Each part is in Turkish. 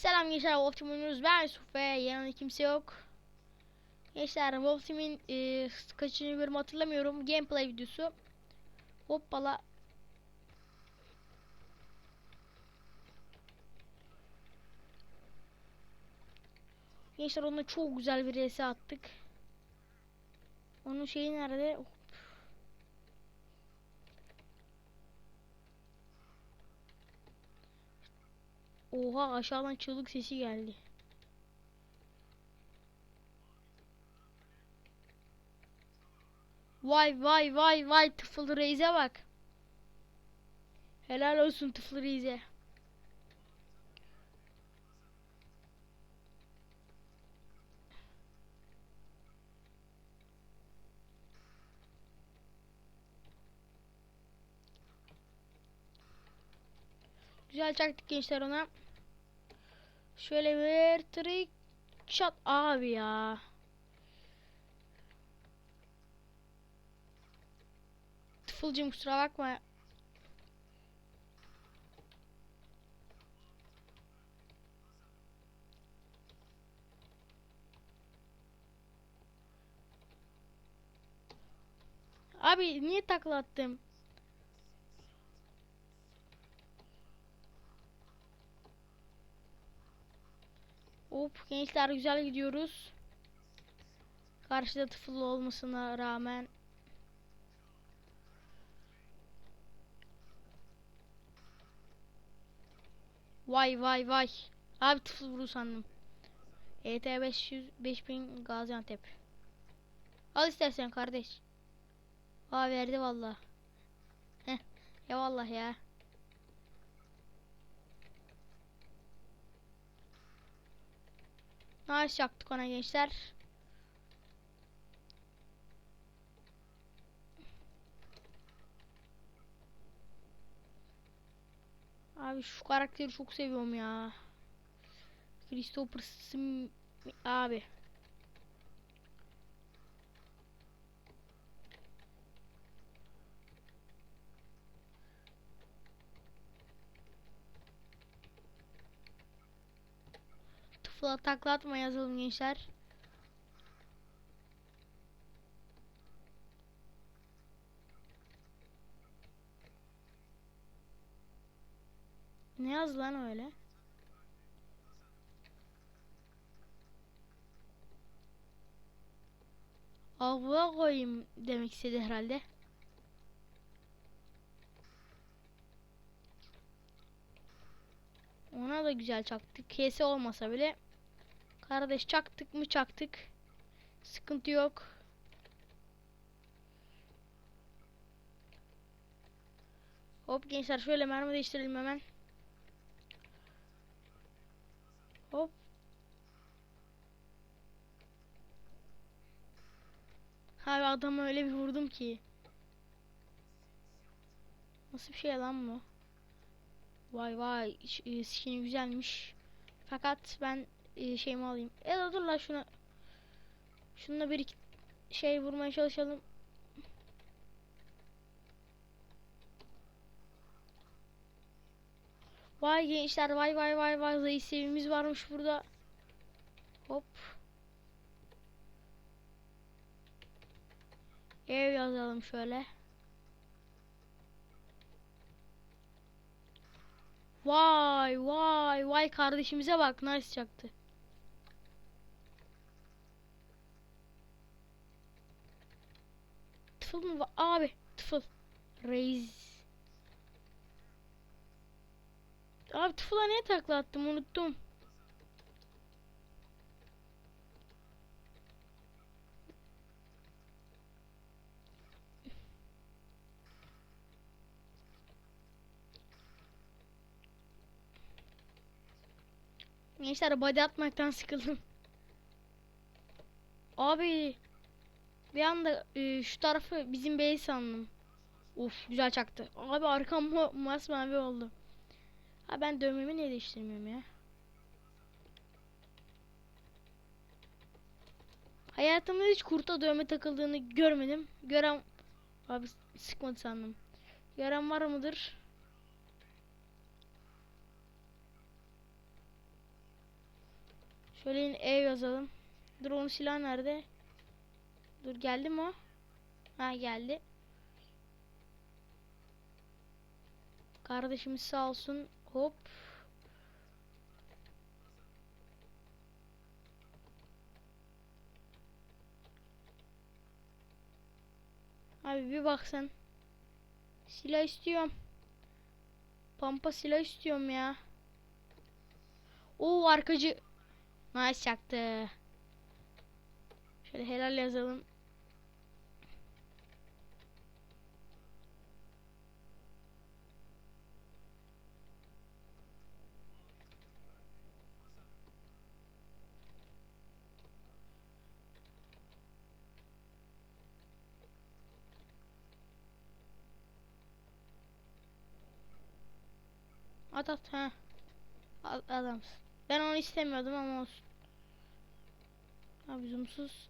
Selam gençler Wolf Team oynuyoruz. Ben Yusuf ve yanımda kimse yok. Gençler Wolf Team'in e, kaçıncı bölümü hatırlamıyorum. Gameplay videosu. Hoppala. Gençler onunla çok güzel bir resi attık. Onun şeyi nerede? Oha aşağıdan çığlık sesi geldi. Vay vay vay vay tıfıl reize bak. Helal olsun tıfıl reize. Güzel çaktık gençler ona. Şöyle bir trick shot abi ya. Tıfılcım kusura bakma. Abi niye takla attım? Hop gençler güzel gidiyoruz. Karşıda tıfıl olmasına rağmen. Vay vay vay. Abi tıfıl vuru sandım. ET 500 5000 Gaziantep. Al istersen kardeş. Aa verdi valla. Heh. Eyvallah ya. Nice yaptık ona gençler. Abi şu karakteri çok seviyorum ya. Christopher Sim abi. Tıfla taklatma yazalım gençler. Ne yaz lan öyle? Avluya koyayım demek istedi herhalde. Ona da güzel çaktık. Kese olmasa bile. Kardeş çaktık mı çaktık. Sıkıntı yok. Hop gençler şöyle mermi değiştirelim hemen. Hop. Abi adamı öyle bir vurdum ki. Nasıl bir şey lan bu? Vay vay e, skin'i güzelmiş. Fakat ben e, şeyimi alayım. E dur lan şuna. Şununla bir iki şey vurmaya çalışalım. Vay gençler vay vay vay vay zayıf sevimiz varmış burada. Hop. Ev yazalım şöyle. Vay vay vay kardeşimize bak nice çaktı. Tıfıl mı var? Abi tıfıl. Reis. Abi tıfıla niye takla attım unuttum. Gençler body atmaktan sıkıldım. Abi bir anda e, şu tarafı bizim bey sandım. Of güzel çaktı. Abi arkam ma masmavi oldu. Ha ben dövmemi niye değiştirmiyorum ya? Hayatımda hiç kurta dövme takıldığını görmedim. Gören abi sıkmadı sandım. Gören var mıdır? Şöyle yine E yazalım. Dur onun silahı nerede? Dur geldi mi o? Ha geldi. Kardeşimiz sağ olsun. Hop. Abi bir bak sen. Silah istiyorum. Pampa silah istiyorum ya. Oo arkacı. Nice çaktı. Şöyle helal yazalım. At at ha. Adamsın. Ben onu istemiyordum ama olsun. Abi zoomsuz.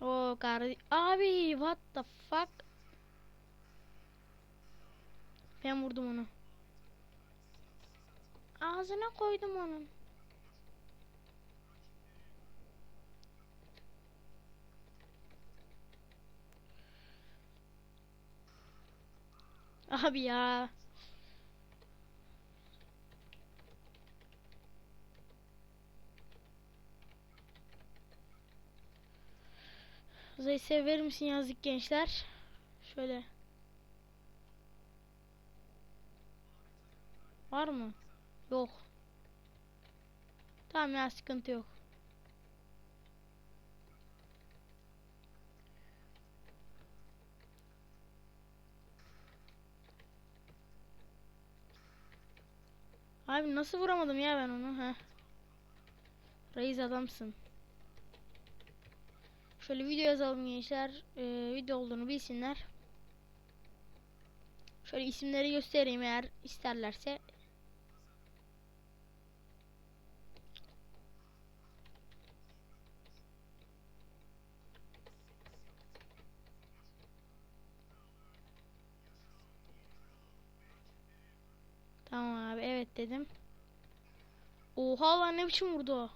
O kardeş. Abi what the fuck? Ben vurdum onu. Ağzına koydum onun. Abi ya. Uzayı sever misin yazık gençler? Şöyle. Var mı? Yok. Tamam ya sıkıntı yok. Abi nasıl vuramadım ya ben onu ha? Reis adamsın. Şöyle video yazalım gençler. Ee, video olduğunu bilsinler. Şöyle isimleri göstereyim eğer isterlerse. Dedim. Oha lan ne biçim vurdu o?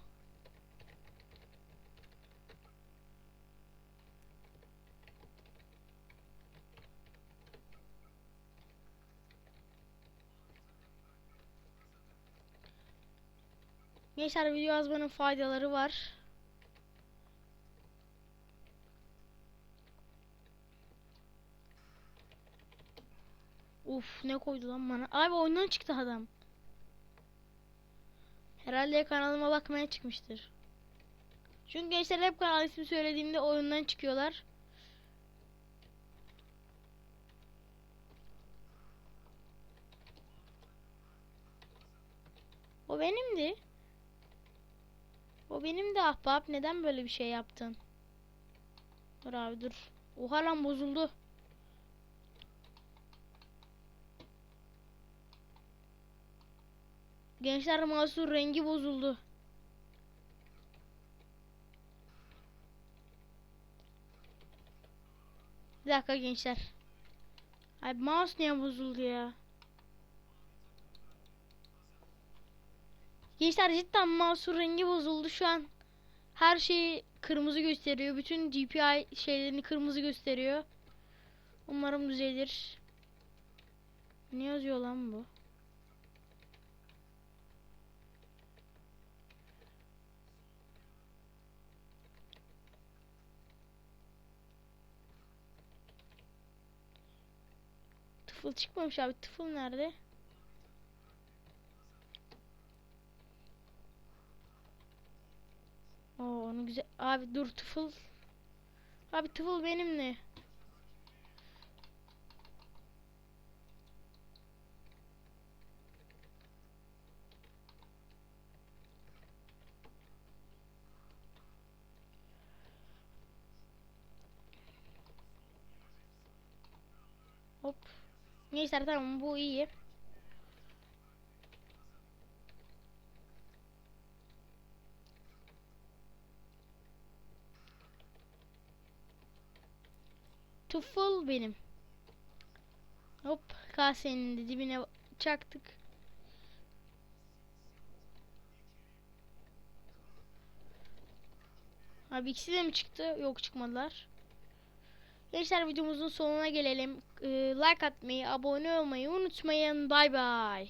Gençler video yazmanın faydaları var. Uf ne koydu lan bana. Abi oyundan çıktı adam. Herhalde kanalıma bakmaya çıkmıştır. Çünkü gençler hep kanal ismi söylediğimde oyundan çıkıyorlar. O benimdi. O benim de ahbap. Neden böyle bir şey yaptın? Dur abi dur. Oha lan bozuldu. Gençler masur rengi bozuldu. Bir dakika gençler. Ay mouse niye bozuldu ya? Gençler cidden mouse'un rengi bozuldu şu an. Her şeyi kırmızı gösteriyor. Bütün GPI şeylerini kırmızı gösteriyor. Umarım düzelir. Ne yazıyor lan bu? Tıfıl çıkmamış abi. Tıfıl nerede? Oo onu güzel. Abi dur tıfıl. Abi tıfıl benimle. Hop. Neyse tamam bu iyi. Tuful benim. Hop kasenin dibine çaktık. Abi ikisi de mi çıktı? Yok çıkmadılar. Gençler videomuzun sonuna gelelim. Ee, like atmayı, abone olmayı unutmayın. Bay bay.